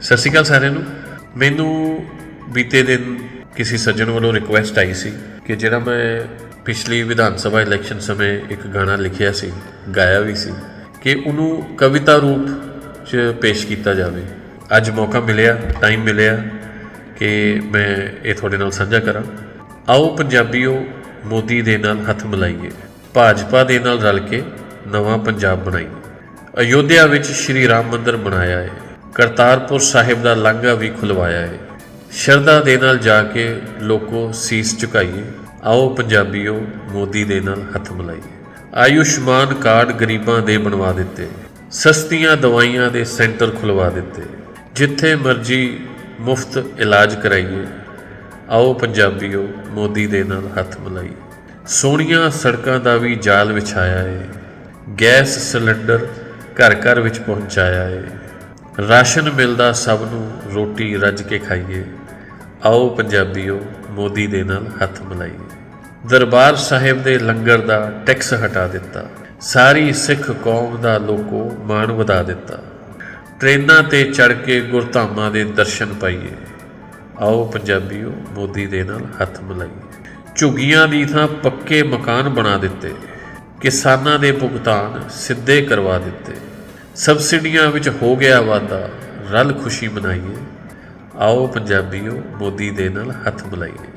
ਸਤਿ ਸ਼੍ਰੀ ਅਕਾਲ ਸਾਰਿਆਂ ਨੂੰ। ਮੈਨੂੰ ਬੀਤੇ ਦਿਨ ਕਿਸੇ ਸੱਜਣ ਵੱਲੋਂ ਰਿਕੁਐਸਟ ਆਈ ਸੀ ਕਿ ਜਿਹੜਾ ਮੈਂ ਪਿਛਲੀ ਵਿਧਾਨ ਸਭਾ ਇਲੈਕਸ਼ਨ ਸਮੇਂ ਇੱਕ ਗਾਣਾ ਲਿਖਿਆ ਸੀ, ਗਾਇਆ ਵੀ ਸੀ, ਕਿ ਉਹਨੂੰ ਕਵਿਤਾ ਰੂਪ 'ਚ ਪੇਸ਼ ਕੀਤਾ ਜਾਵੇ। ਅੱਜ ਮੌਕਾ ਮਿਲਿਆ ਟਾਈਮ ਮਿਲਿਆ ਕਿ ਮੈਂ ਇਹ ਤੁਹਾਡੇ ਨਾਲ ਸਾਂਝਾ ਕਰਾਂ। ਆਓ ਪੰਜਾਬੀਓ, ਮੋਦੀ ਦੇ ਨਾਲ ਹੱਥ ਮਿਲਾਈਏ, ਭਾਜਪਾ ਦੇ ਨਾਲ ਰਲ ਕੇ ਨਵਾਂ ਪੰਜਾਬ ਬਣਾਈਏ। ਅਯੋਧਿਆ ਵਿੱਚ ਸ਼੍ਰੀ ਰਾਮ ਮੰਦਿਰ ਬਣਾਇਆ ਹੈ। ਕਰਤਾਰਪੁਰ ਸਾਹਿਬ ਦਾ ਲਾਂਘਾ ਵੀ ਖੁਲਵਾਇਆ ਹੈ। ਸ਼ਰਧਾ ਦੇ ਨਾਲ ਜਾ ਕੇ ਲੋਕੋ ਸੀਸ ਝੁਕਾਈਏ। ਆਓ ਪੰਜਾਬੀਓ, ਮੋਦੀ ਦੇ ਨਾਲ ਹੱਥ ਮਿਲਾਈਏ। ਆਯੁਸ਼ਮਾਨ ਕਾਰਡ ਗਰੀਬਾਂ ਦੇ ਬਣਵਾ ਦਿੱਤੇ। ਸਸਤੀਆਂ ਦਵਾਈਆਂ ਦੇ ਸੈਂਟਰ ਖੁਲਵਾ ਦਿੱਤੇ। ਜਿੱਥੇ ਮਰਜ਼ੀ ਮੁਫਤ ਇਲਾਜ ਕਰਾਈਏ। ਆਓ ਪੰਜਾਬੀਓ, ਮੋਦੀ ਦੇ ਨਾਲ ਹੱਥ ਮਿਲਾਈਏ। ਸੋਹਣੀਆਂ ਸੜਕਾਂ ਦਾ ਵੀ ਜਾਲ ਵਿਛਾਇਆ ਏ ਗੈਸ ਸਿਲੰਡਰ ਘਰ ਘਰ ਵਿੱਚ ਪਹੁੰਚਾਇਆ ਹੈ। ਰਾਸ਼ਨ ਮਿਲਦਾ ਸਭ ਨੂੰ, ਰੋਟੀ ਰੱਜ ਕੇ ਖਾਈਏ। ਆਓ ਪੰਜਾਬੀਓ, ਮੋਦੀ ਦੇ ਨਾਲ ਹੱਥ ਮਿਲਾਈਏ। ਦਰਬਾਰ ਸਾਹਿਬ ਦੇ ਲੰਗਰ ਦਾ ਟੈਕਸ ਹਟਾ ਦਿੱਤਾ। ਸਾਰੀ ਸਿੱਖ ਕੌਮ ਦਾ ਲੋਕੋ ਮਾਣ ਵਧਾ ਦਿੱਤਾ। ਟ੍ਰੇਨਾਂ ਤੇ ਚੜ ਕੇ ਗੁਰਧਾਮਾਂ ਦੇ ਦਰਸ਼ਨ ਪਾਈਏ। ਆਓ ਪੰਜਾਬੀਓ, ਮੋਦੀ ਦੇ ਨਾਲ ਹੱਥ ਮਿਲਾਈਏ। ਝੁੱਗੀਆਂ ਦੀ ਥਾਂ ਪੱਕੇ ਮਕਾਨ ਬਣਾ ਦਿੱਤੇ। ਕਿਸਾਨਾਂ ਦੇ ਭੁਗਤਾਨ ਸਿੱਧੇ ਕਰਵਾ ਦਿੱਤੇ। ਸਬਸਿਡੀਆਂ ਵਿੱਚ ਹੋ ਗਿਆ ਵਾਧਾ, ਰਲ ਖੁਸ਼ੀ ਮਨਾਈਏ। ਆਓ ਪੰਜਾਬੀਓ, ਮੋਦੀ ਦੇ ਨਾਲ ਹੱਥ ਮਿਲਾਈਏ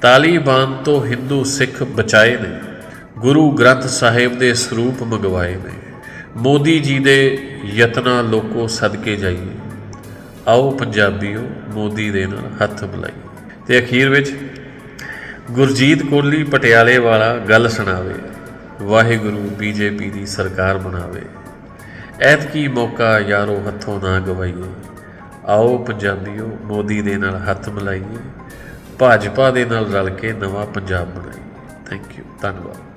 ਤਾਲੀਬਾਨ ਤੋਂ ਹਿੰਦੂ ਸਿੱਖ ਬਚਾਏ ਨੇ, ਗੁਰੂ ਗ੍ਰੰਥ ਸਾਹਿਬ ਦੇ ਸਰੂਪ ਮੰਗਵਾਏ ਨੇ। ਮੋਦੀ ਜੀ ਦੇ ਯਤਨਾਂ ਲੋਕੋ ਸਦਕੇ ਜਾਈਏ। ਆਓ ਪੰਜਾਬੀਓ, ਮੋਦੀ ਦੇ ਨਾਲ ਹੱਥ ਮਿਲਾਈਏ ਤੇ ਅਖੀਰ ਵਿੱਚ ਗੁਰਜੀਤ ਕੋਹਲੀ ਪਟਿਆਲੇ ਵਾਲਾ ਗੱਲ ਸੁਣਾਵੇ। ਵਾਹਿਗੁਰੂ ਬੀਜੇਪੀ ਦੀ ਸਰਕਾਰ ਬਣਾਵੇ। ਐਤਕੀ ਮੌਕਾ ਯਾਰੋ ਹੱਥੋਂ ਨਾ ਗਵਾਈਏ। ਆਓ ਪੰਜਾਬੀਓ, ਮੋਦੀ ਦੇ ਨਾਲ ਹੱਥ ਮਿਲਾਈਏ। ਭਾਜਪਾ ਦੇ ਨਾਲ ਰਲ ਕੇ ਨਵਾਂ ਪੰਜਾਬ ਬਣਾਈਏ। ਥੈਂਕ ਯੂ ਧੰਨਵਾਦ।